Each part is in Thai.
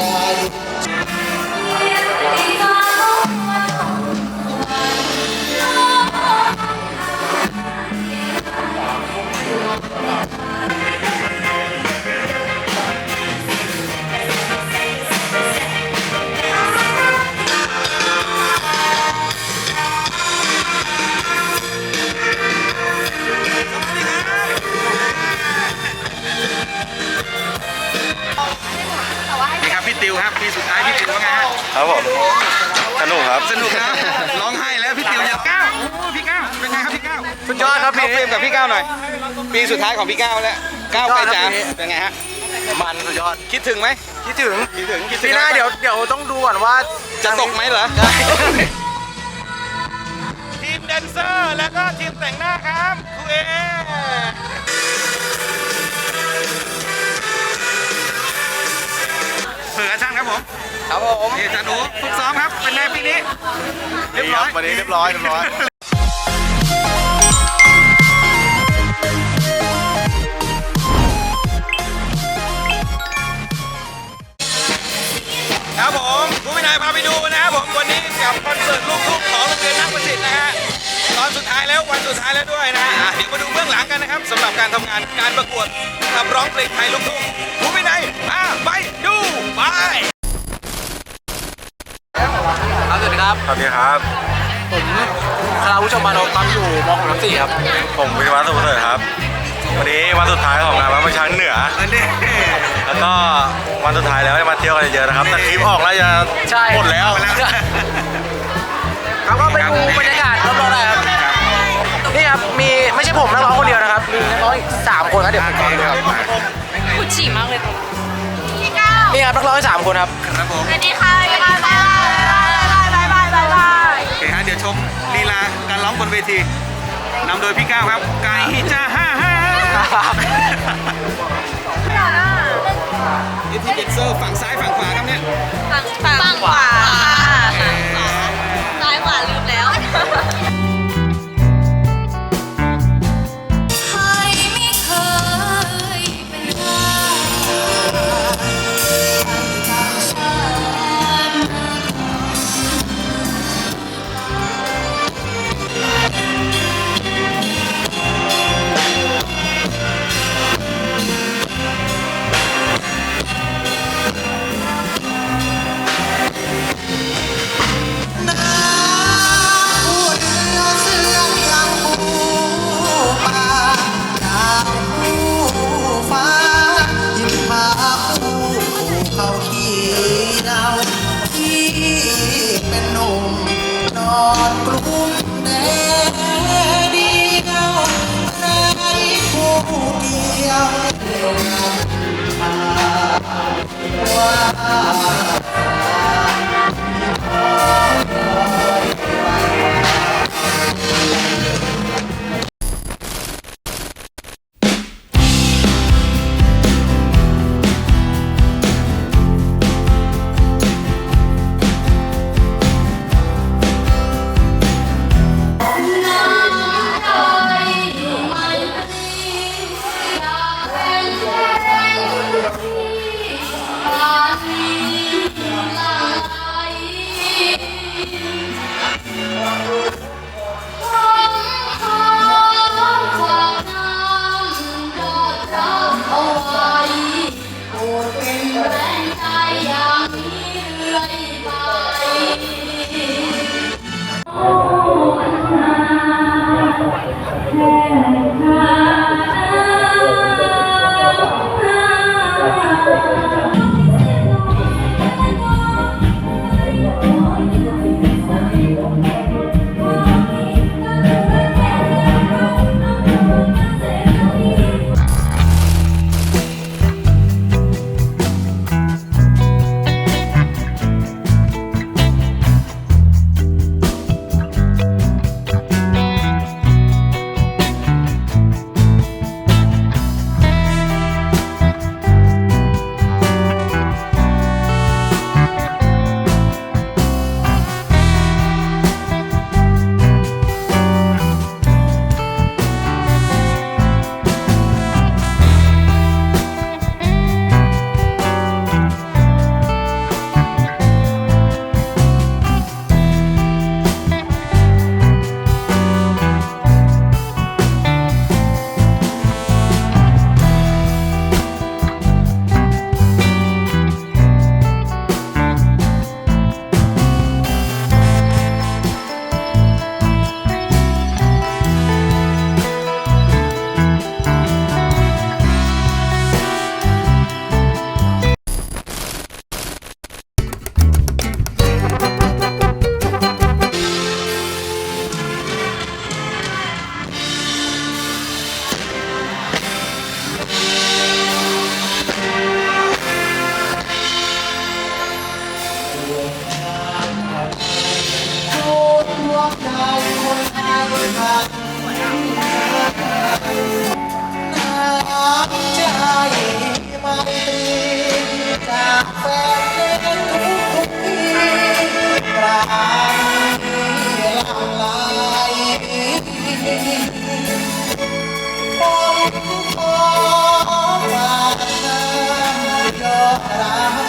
นี่ ครับผมสนุกครับสนุกครับร้องไห้แล้วพี่ติวยังก้าวโอ้พี่ก้าวเป็นไงครับพี่ก้าวสุดยอดครับเข้าพี่เฟรมกับพี่ก้าวหน่อย ปีสุดท้ายของพี่ก้าวแล้วก้าวไปจ๋าสุดยอดครับพี่เป็นไงฮะมันสุดยอดคิดถึงไหมคิดถึงคิดถึงคิดถึงปีหน้าเดี๋ยวเดี๋ยวต้องดูก่อนว่าจะตกไหมเหรอใช่ทีมแดนเซอร์แล้วก็ทีมแต่งหน้าครับครูเอเผื่อช่างครับผม ครับผมนี่จันโอฝึกซ้อมครับเป็นไงปีนี้เรียบดีคร้รัอบยวันนี้เรียบร้อยเรียบร้อยครับผมผู้วินัยพาไปดูนะครับผมวันนี้กับคอนเสิร์ตลูกทุ่งของโรงเรียนนักประสิทธิ์นะฮะตอนสุดท้ายแล้ววันสุดท้ายแล้วด้วยนะฮะอะเดี๋ยวมาดูเบื้องหลังกันนะครับสำหรับการทำงานการประกวดขับร้องเพลงไทยลูกทุ่งผู้วินัยมาไปดูไป ครับสวัสดีครับ สวัสดีครับ ผมคาราวุชมานนท์ครับอยู่ม .6 4ครับ ผมวิทยาวัฒน์สุขเสริฐครับ วันนี้วันสุดท้ายของงานวันประชันเหนืออันนี้แล้วก็วันสุดท้ายแล้วให้มาเที่ยวกันเยอะๆนะครับ แต่คลิปออกแล้วจะใช่ หมดแล้วครับก็ไปดูบรรยากาศรอบๆได้ครับ นี่ครับ มีไม่ใช่ผมนักร้องคนเดียวนะครับ มีนักร้องอีกสามคนครับเดี๋ยวผมขอดูครับคุณฉี่มากเลยนี่ครับนักร้องอีกสามคนครับครับผมสวัสดีค่ะ ชมลีลาการร้องบนเวทีนำโดยพี่ก้าวครับไก่จ้าฮ่าฮ่านี่ทีมเด็กเซอร์ฝั่งซ้ายฝั่งขวาครับเนี่ยฝั่งฝั่งขวาซ้ายขวาลืมแล้ว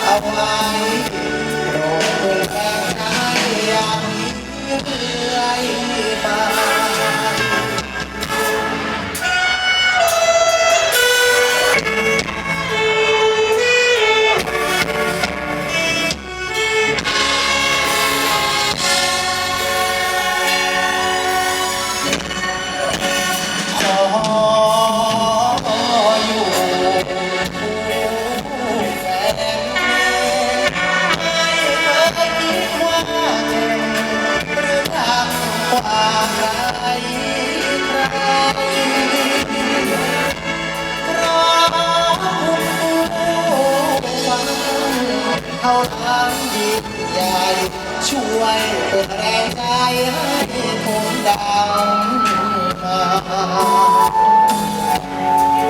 เอาไว้ ช่วยเป็นแรงใจให้ผมดังมา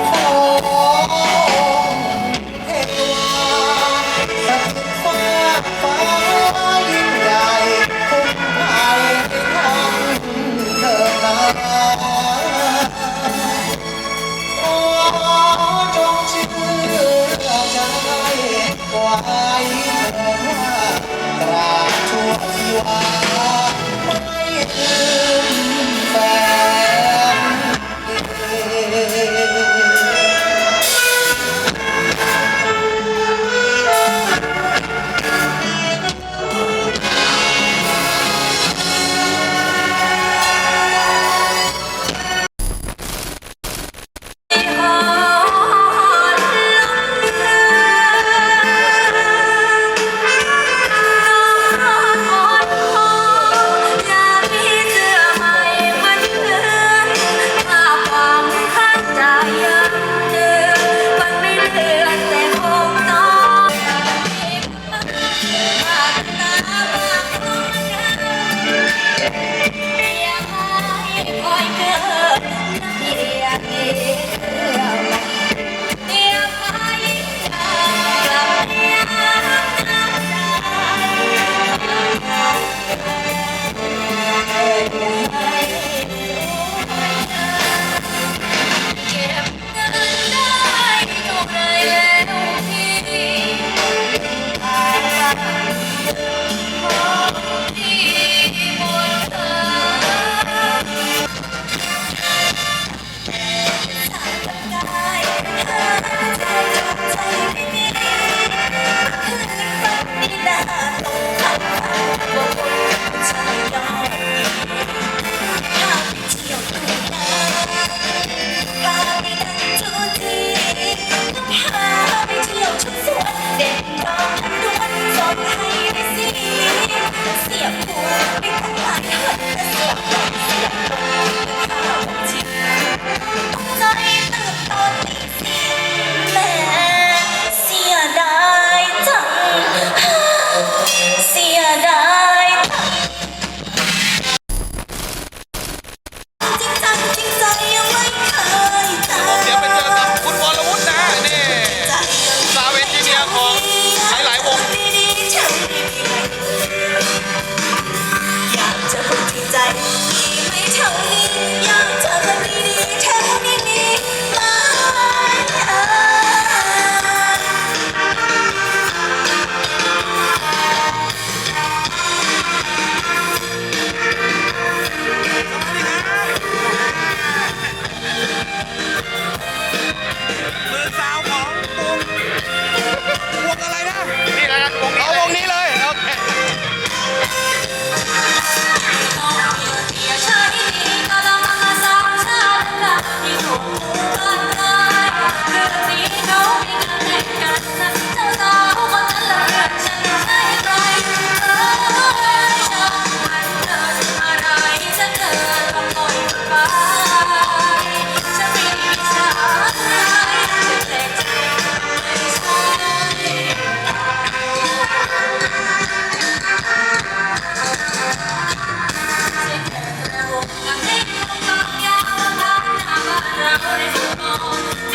ขอเทวาสักฟ้าฟ้ายิ่งใหญ่คุ้มภัยทั้งเธอมาขอจงเชื่อใจว่า why. alone.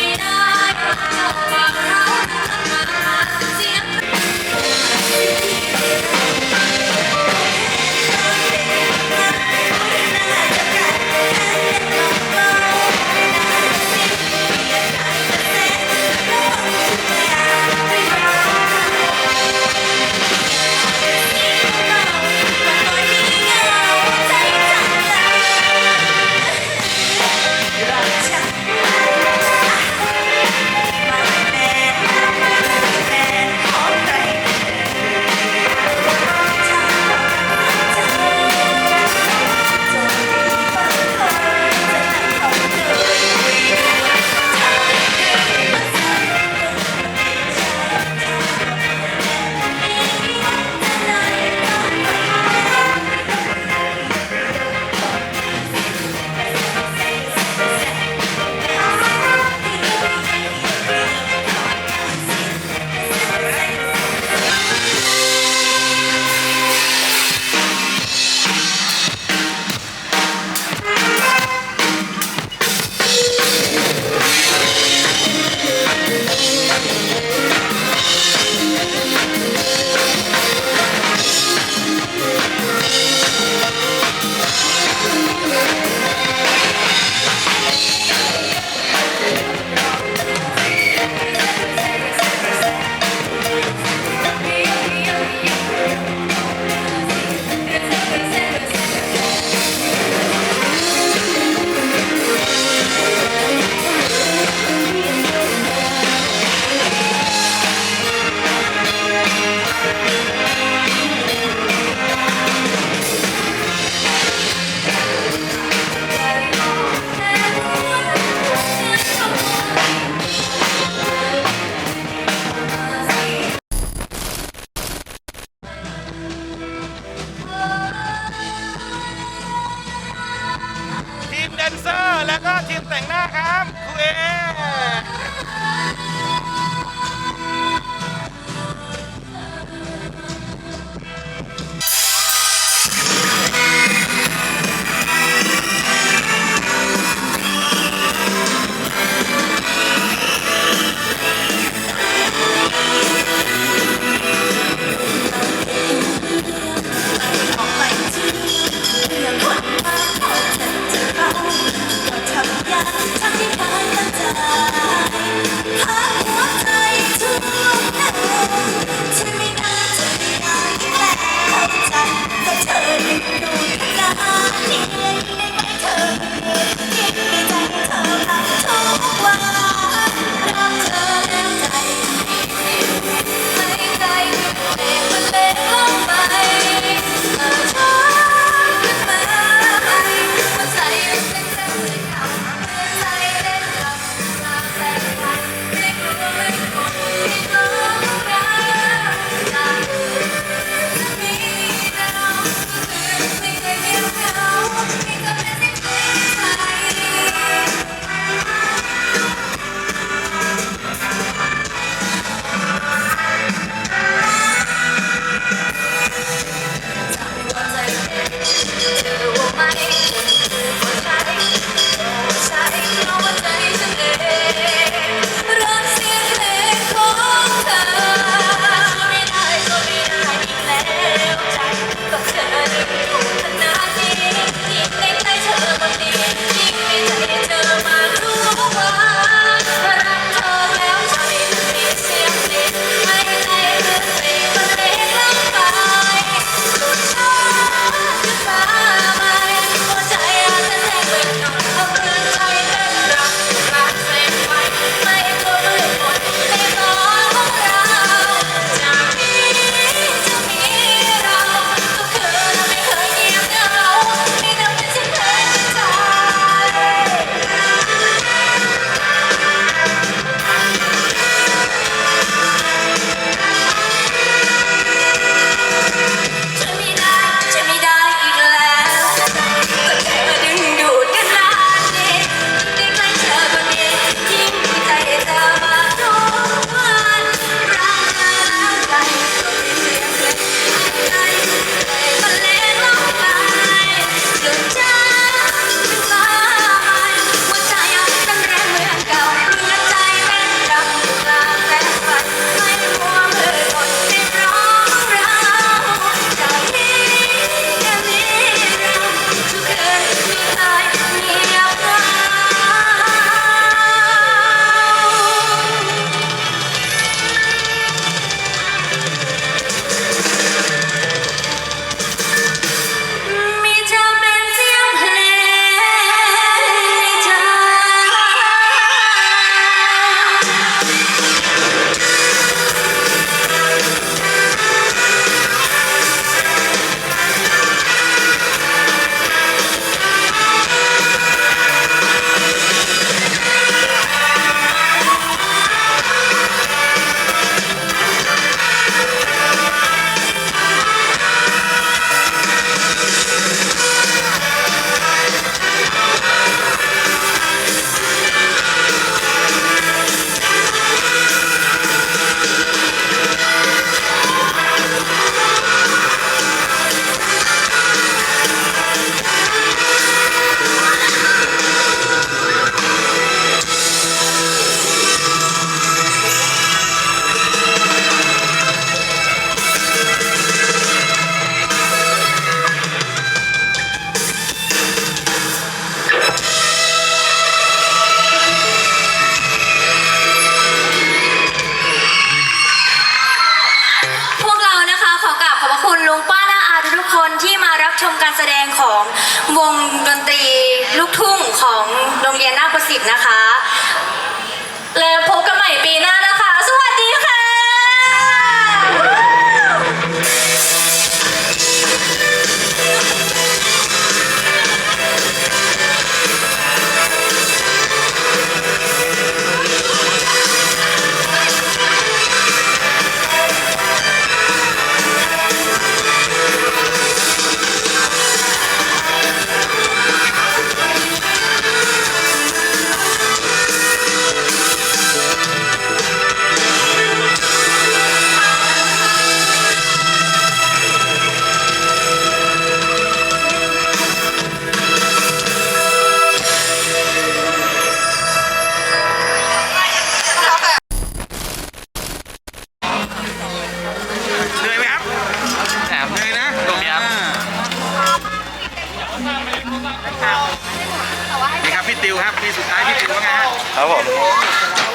ครับผม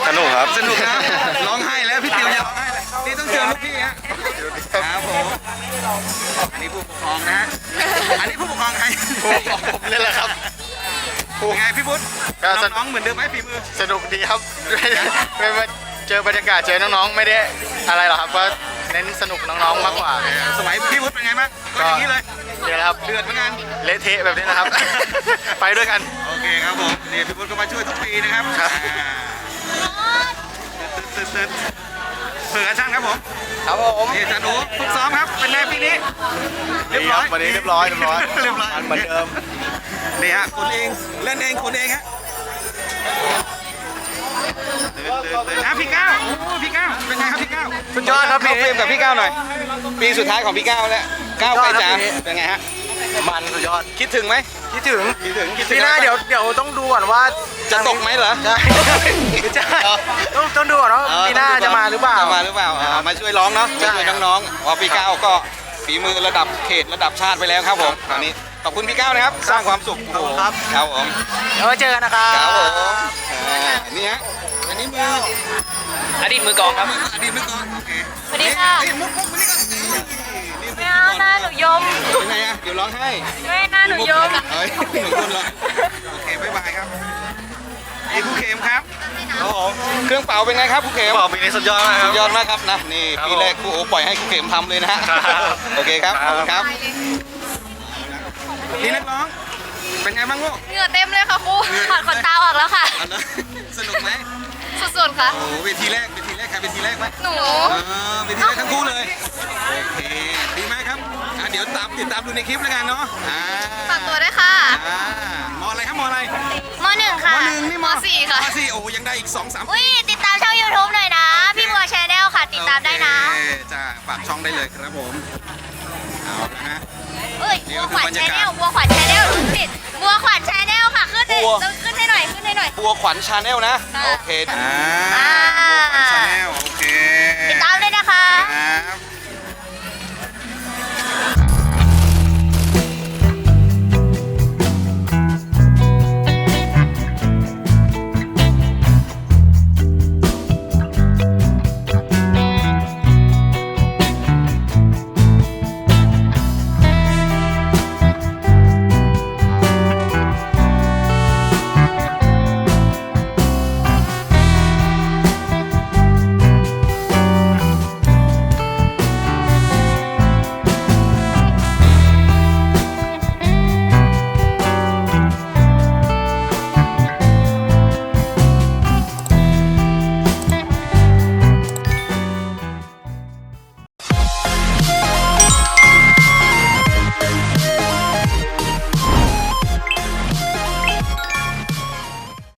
สนุกครับสนุกนะร้องไห้แล้วพี่ติวจะร้องไห้แล้วนี่ต้องเจอลูกพี่ฮะครับผมอันนี้ผู้ปกครองนะฮะอันนี้ผู้ปกครองใครผมนี่แหละครับเป็นไงพี่พุทธก็สนุกน้องๆเหมือนเดิมไหมฝีมือสนุกดีครับไม่ไม่เจอบรรยากาศเจอน้องๆไม่ได้อะไรหรอกครับก็เน้นสนุกน้องๆมากกว่าสมัยพี่พุทธเป็นไงบ้างก็อย่างนี้เลยเดี๋ยวนะครับเดือดเหมือนกันเละเทะแบบนี้นะครับ ไปด้วยกันโอเคครับผมนี่พี่พุทธก็มาช่วย ครับผมนี่อาจารย์โอ้ฝึกซ้อมครับ เป็นไงปีนี้ เรียบร้อยวันนี้เรียบร้อยเรียบร้อยเรียบร้อยเหมือนเดิมนี่ฮะคนเองเล่นเองคนเองฮะตื่นตื่นตื่นอะพี่ก้าวโอ้พี่ก้าวเป็นไงครับพี่ก้าวสุดยอดครับเข้าพี่เฟรมกับพี่ก้าวหน่อย ปีสุดท้ายของพี่ก้าวแล้วก้าวไปจ๋าสุดยอดครับพี่เป็นไงฮะมันสุดยอดคิดถึงไหม คิดถึงคิดถึงคิดถึงปีหน้าเดี๋ยวเดี๋ยวต้องดูก่อนว่าจะตกไหมเหรอใช่ไม่ใช่ต้องต้องดูก่อนว่าปีหน้าจะมาหรือเปล่า จะมาหรือเปล่าอ่ามาช่วยร้องเนาะใช่ มาช่วยน้องๆเพอพี่ก้าวก็ฝีมือระดับเขตระดับชาติไปแล้วครับผมตอนนี้ขอบคุณพี่ก้าวนะครับ สร้างความสุขโอ้โหครับครับผม เดี๋ยวไว้เจอกันนะครับครับผมอ่านี่ฮะอันนี้มืออดีตมือกลองครับอดีตมือก่อนโอเคสวัสดีค่ะ นี่มุกมุกมานี่ก่อน นี่นี่ไม่เอาหน้าหนูยมเป็นไงอะเดี๋ยวร้องให้ไม่หน้าหนูยมเฮ้ยเหมือนคนเหรอโอเคบ๊ายบายครับนี่ครูเข็มครับครับผมเครื่องเป่าเป็นไงครับครูเข็มบอกปีนี้สุดยอดมากคสุรับดยอดมากครับนะนี่ครับปีแรกครูโอปล่อยให้ครูเข็มทำเลยนะฮะครับโอเคครับขอบคุณคครัรับบนี่นักร้องเป็นไงบ้างลูกเหงื่อเต็มเลยค่ะครูถอดขนตาออกแล้วค่ะอันนั้นสนุกไหมสุดๆค่ะโอ้เวทีแรกเวทีแรกใครเวทีแรกไหมหนูเออเวทีแรกทั้งคู่เลยโอเค เดี๋ยวตามติดตามดูในคลิปแล้วกันเนาะอ่าฝากตัวด้วยค่ะอ่ามออะไรครับมออะไรมหนึ่งค่ะมหนึ่งนี่มสี่ค่ะมสี่โอ้ยังได้อีกสองสาม อุ้ยติดตามช่อง YouTube หน่อยนะ พี่บัวชาแนลค่ะ ติดตามได้นะโอเคจ้าฝากช่องได้เลยครับผม เอาละฮะ เอ้ยเดี๋บัยววขวัญดูบรรากาศชายแนลบัวขวัญชาแนลติดบัวขวัญชาแนลค่ะ ขึ้นให้บัว ต้องขึ้นให้หน่อย ขึ้นให้หน่อย บัวขวัญชาแนลนะ ค่ะ โอเค อ่าอ่าบัวขวัญชาแนลโอเคติดตามด้วยนะคะ ครับ